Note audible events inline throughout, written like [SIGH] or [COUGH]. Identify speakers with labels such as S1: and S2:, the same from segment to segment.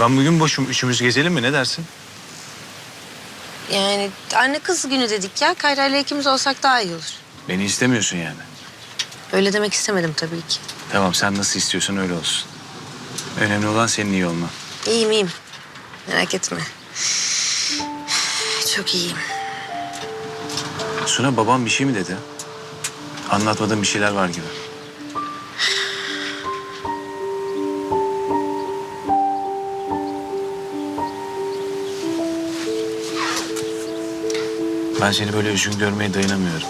S1: Ben bugün boşum. Üçümüz gezelim mi? Ne dersin?
S2: Yani anne kız günü dedik ya. Kayra ile ikimiz olsak daha iyi olur.
S1: Beni istemiyorsun yani.
S2: Öyle demek istemedim tabii ki.
S1: Tamam sen nasıl istiyorsan öyle olsun. Önemli olan senin iyi olman.
S2: İyiyim iyiyim. Merak etme. Çok iyiyim.
S1: Suna babam bir şey mi dedi? Anlatmadığım bir şeyler var gibi. Ben seni böyle üzgün görmeye dayanamıyorum.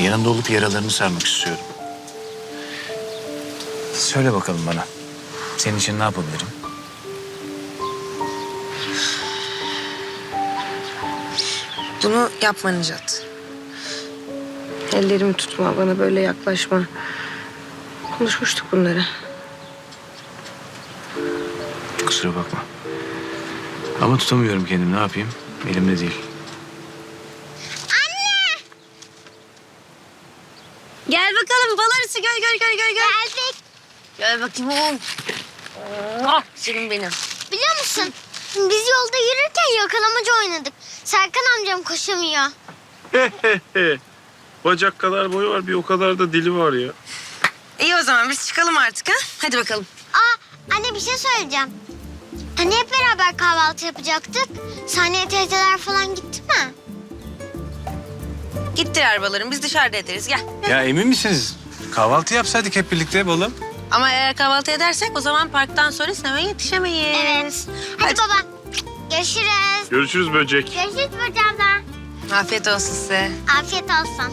S1: Yanında olup yaralarını sarmak istiyorum. Söyle bakalım bana. Senin için ne yapabilirim?
S2: Bunu yapma Necat. Ellerimi tutma, bana böyle yaklaşma. Konuşmuştuk bunları.
S1: Kusura bakma. Ama tutamıyorum kendimi. Ne yapayım? Elimde değil.
S2: Gel arısı gel gel gel gel gel.
S3: Geldik.
S2: Gel bakayım oğlum. Ah, Senin benim.
S3: Biliyor musun? Biz yolda yürürken yakalamaca oynadık. Serkan amcam koşamıyor. [LAUGHS]
S4: Bacak kadar boyu var bir o kadar da dili var ya.
S2: İyi o zaman biz çıkalım artık ha. Hadi bakalım.
S3: Aa anne bir şey söyleyeceğim. Hani hep beraber kahvaltı yapacaktık. Saniye teyzeler falan gitti mi?
S2: Gittiler balarım biz dışarıda ederiz gel.
S1: Ya emin misiniz? Kahvaltı yapsaydık hep birlikte balım.
S2: Ama eğer kahvaltı edersek o zaman parktan sonra sinemaya yetişemeyiz.
S3: Evet. Hadi, baba. Görüşürüz.
S4: Görüşürüz böcek.
S3: Görüşürüz bacağımda.
S2: Afiyet olsun size.
S3: Afiyet olsun.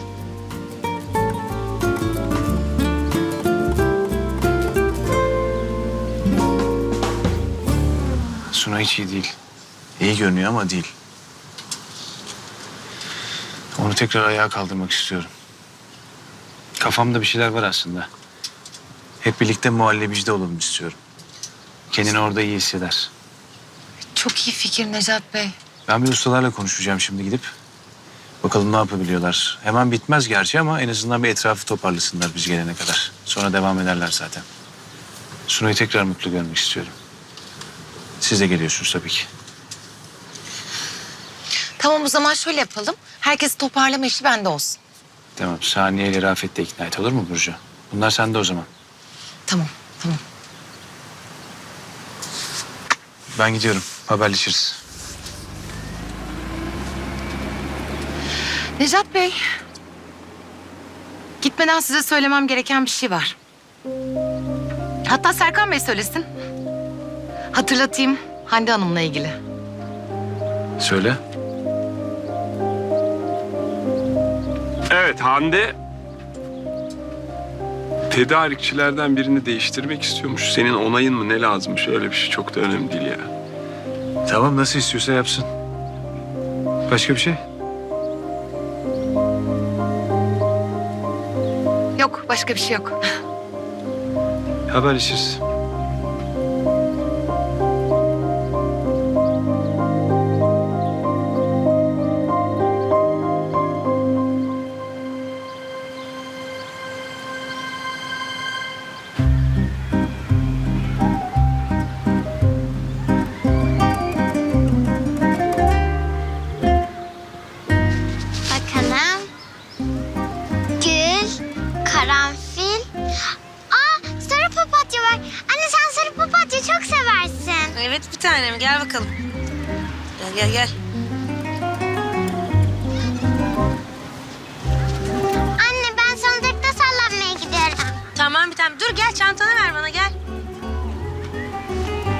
S1: Suna hiç iyi değil. İyi görünüyor ama değil. Onu tekrar ayağa kaldırmak istiyorum. Kafamda bir şeyler var aslında. Hep birlikte muhallebicide olalım istiyorum. Kendini orada iyi hisseder.
S5: Çok iyi fikir Necat Bey.
S1: Ben bir ustalarla konuşacağım şimdi gidip. Bakalım ne yapabiliyorlar. Hemen bitmez gerçi ama en azından bir etrafı toparlasınlar biz gelene kadar. Sonra devam ederler zaten. Sunay'ı tekrar mutlu görmek istiyorum. Siz de geliyorsunuz tabii ki.
S5: Tamam o zaman şöyle yapalım. Herkes toparlama işi bende olsun.
S1: Tamam. Saniye ile Rafet de ikna et olur mu Burcu? Bunlar sende o zaman.
S5: Tamam, tamam.
S1: Ben gidiyorum. Haberleşiriz.
S5: Necat Bey. Gitmeden size söylemem gereken bir şey var. Hatta Serkan Bey söylesin. Hatırlatayım Hande Hanım'la ilgili.
S1: Söyle.
S4: Evet Hande tedarikçilerden birini değiştirmek istiyormuş. Senin onayın mı ne lazımmış öyle bir şey çok da önemli değil ya.
S1: Tamam nasıl istiyorsa yapsın. Başka bir şey?
S5: Yok başka bir şey yok.
S1: Haberleşiriz.
S2: Evet bir tanem gel bakalım. Gel gel gel.
S3: Anne ben salıncakta sallanmaya gidiyorum.
S2: Tamam bir tanem. Dur gel çantanı ver bana gel.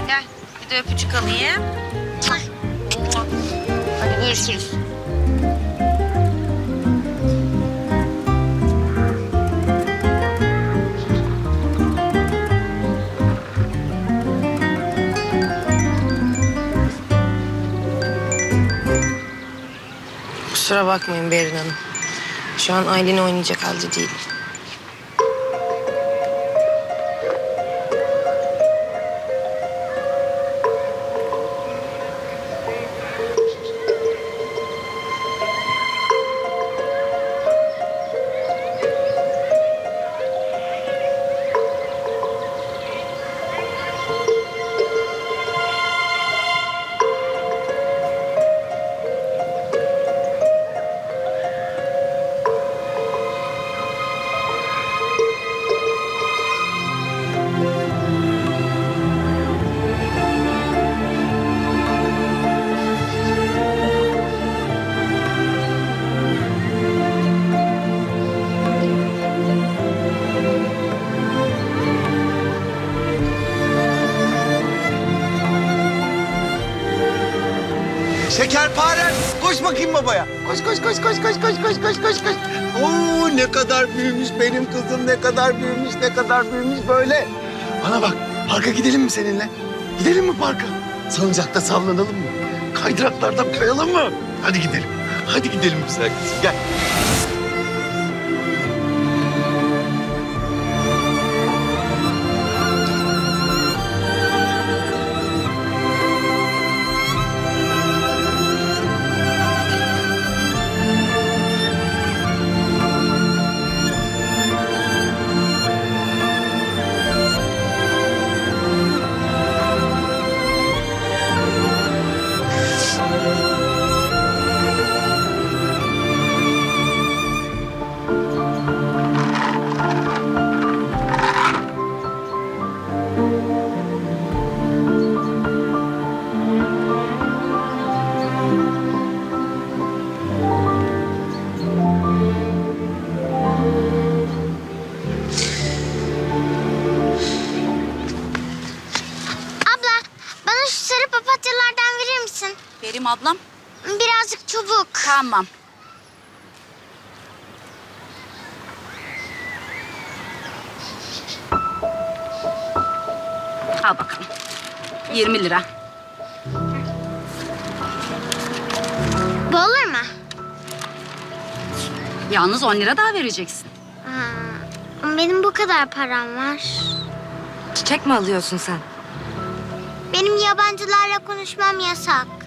S2: Gel bir de öpücük alayım. Hadi görüşürüz. Kusura bakmayın Berin Hanım. Şu an Aylin'i oynayacak halde değilim.
S6: Şekerpare. Koş bakayım babaya. Koş koş koş koş koş koş koş koş koş koş. Oo ne kadar büyümüş benim kızım. Ne kadar büyümüş, ne kadar büyümüş böyle. Bana bak, parka gidelim mi seninle? Gidelim mi parka? Salıncakta sallanalım mı? Kaydıraklardan kayalım mı? Hadi gidelim. Hadi gidelim güzel kızım. Gel.
S7: Benim ablam.
S3: Birazcık çubuk.
S7: Tamam. Al bakalım. 20 lira.
S3: Bu olur mu?
S7: Yalnız 10 lira daha vereceksin.
S3: Aa, benim bu kadar param var.
S8: Çiçek mi alıyorsun sen?
S3: Benim yabancılarla konuşmam yasak.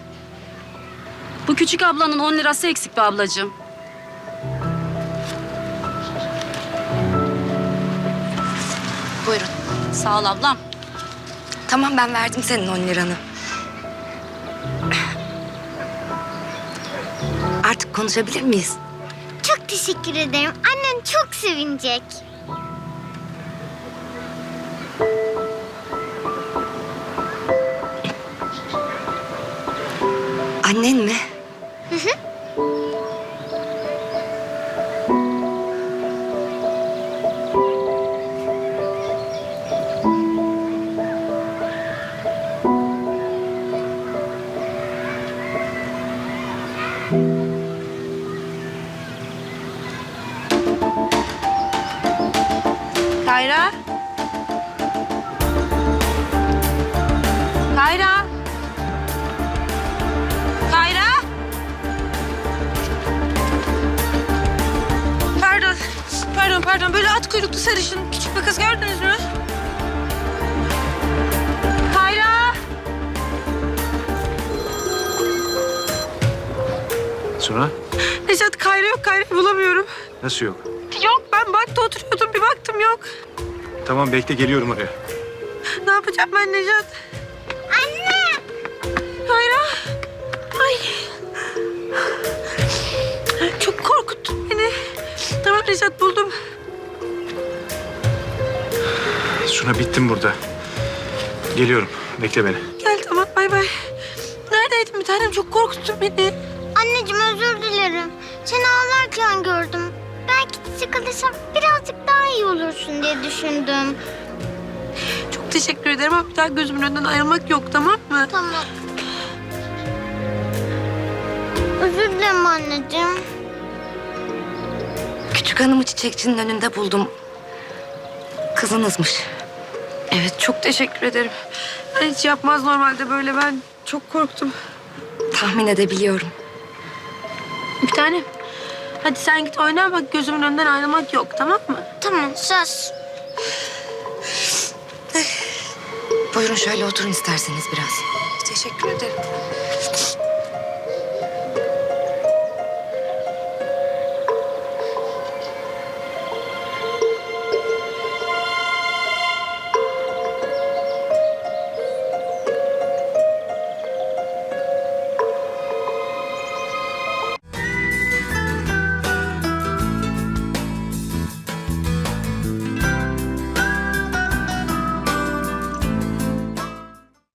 S7: Bu küçük ablanın 10 lirası eksik be ablacığım.
S8: Buyurun.
S7: Sağ ol ablam.
S8: Tamam ben verdim senin 10 liranı. Artık konuşabilir miyiz?
S3: Çok teşekkür ederim. Annen çok sevinecek.
S8: Annen mi? Pardon. Böyle at kuyruklu sarışın küçük bir kız gördünüz mü?
S9: Kayra.
S1: Suna
S8: Necat Kayra yok. Kayra'yı bulamıyorum.
S1: nasıl yok?
S8: Yok ben bankta oturuyordum. Bir baktım yok.
S1: Tamam bekle geliyorum oraya.
S8: Ne yapacağım ben Necat?
S3: Anne!
S8: Kayra. Ay. Çok korkuttun beni. Tamam Necat buldum.
S1: Suna bittim burada. Geliyorum. Bekle beni.
S8: Gel tamam bay bay. Neredeydin bir tanem? Çok korkuttun beni.
S3: Anneciğim özür dilerim. Seni ağlarken gördüm. Belki çiçek alırsam birazcık daha iyi olursun diye düşündüm.
S8: Çok teşekkür ederim ama bir daha gözümün önünden ayrılmak yok tamam mı?
S3: Tamam. Özür dilerim anneciğim.
S8: Küçük hanımı çiçekçinin önünde buldum. Kızınızmış. Evet çok teşekkür ederim. Ben hiç yapmaz normalde böyle ben çok korktum. Tahmin edebiliyorum. Bir tane. Hadi sen git oyna bak gözümün önünden ayrılmak yok tamam mı?
S3: Tamam söz. [SIGHS]
S8: Buyurun şöyle oturun isterseniz biraz. Teşekkür ederim.